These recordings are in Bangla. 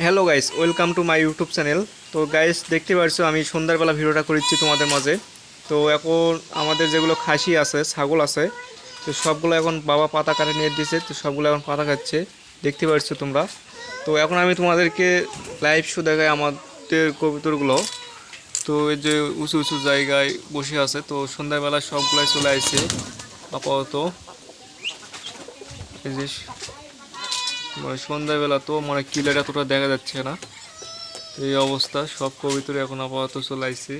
Hello guys welcome to my YouTube channel তো গাইস দেখতে পারছ, আমি সন্ধ্যাবেলা ভিডিওটা করেছি তোমাদের মাঝে। তো, এখন আমাদের যেগুলো খাসি আছে, ছাগল আছে, তো সবগুলো এখন বাবা পাতা কাটে নিয়ে দিয়েছে, তো সবগুলো এখন পাতা খাচ্ছে। দেখতে পারছ তোমরা। তো, এখন আমি তোমাদেরকে লাইভ শো দেখাই আমাদের কবিতরগুলো। তো, এই যে উঁচু উঁচু জায়গায় বসে আছে, তো সন্ধ্যাবেলা সবগুলাই চলে আসছে আপাতত। মানে সন্ধ্যাবেলা তো মানে কিলের এতটা দেখা যাচ্ছে না। এই অবস্থা, সব কবিতরে এখন আপাতত চলে আসছে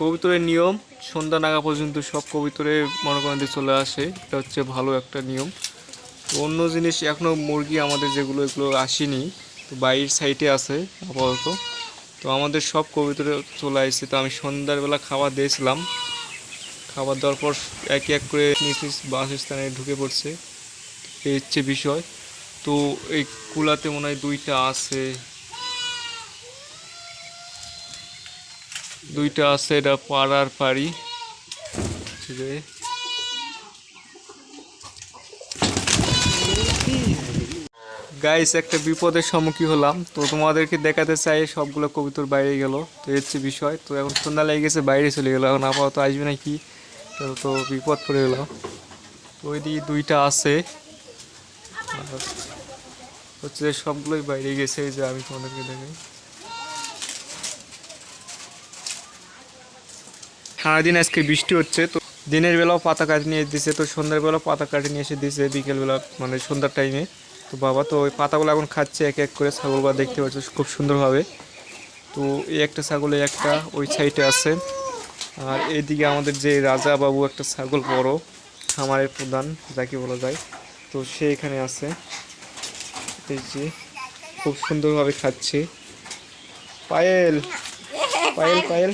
কবিতরের নিয়ম, সন্ধ্যা নাগা পর্যন্ত সব কবিতরে মনে করেন চলে আসে। এটা হচ্ছে ভালো একটা নিয়ম। অন্য জিনিস এখনও মুরগি আমাদের যেগুলো, এগুলো আসেনি, তো বাইরের সাইডে আছে আপাতত। তো আমাদের সব কবিতরে চলে আসছে তো আমি সন্ধ্যার বেলা খাবার দিয়েছিলাম। খাবার দেওয়ার পর এক এক করে নিজ বাসস্থানে ঢুকে পড়ছে। এই হচ্ছে বিষয়। তো এই কুলাতে মনে হয় দুইটা আছে। দুইটা আছে, এটা পাড়ার পাড়ি ঠিক আছে গাইস একটা বিপদের সম্মুখীন হলাম। তো তোমাদেরকে দেখাতে চাই, সবগুলো কবিতর বাইরে গেল। তো এর হচ্ছে বিষয়, তো এখন সন্ধ্যা লেগে গেছে, বাইরে চলে গেলো এখন আপাতত আসবে নাকি তো তো বিপদ পড়ে গেল তো ওইদিকে দুইটা আছে। হচ্ছে যে সবগুলোই বাইরে গেছে, এই যে আমি তোমাদেরকে দেখাই। সারাদিন আজকে বৃষ্টি হচ্ছে, তো দিনের বেলাও পাতা কাটি নিয়ে দিছে, তো সন্ধ্যার বেলাও পাতা কাটি নিয়ে এসে দিছে বিকেলবেলা মানে সন্ধ্যার টাইমে তো বাবা, তো ওই পাতাগুলো এখন খাচ্ছে, এক এক করে ছাগলগুলো দেখতে পাচ্ছ, খুব সুন্দরভাবে। তো এই একটা ছাগল একটা ওই সাইডে আছে। আর এইদিকে আমাদের যে রাজা বাবু একটা ছাগল বড়, খামারের প্রধান, যাকে বলা যায়, তো সে এখানে আছে। এই যে খুব সুন্দরভাবে খাচ্ছে। পায়েল পায়েল পায়েল।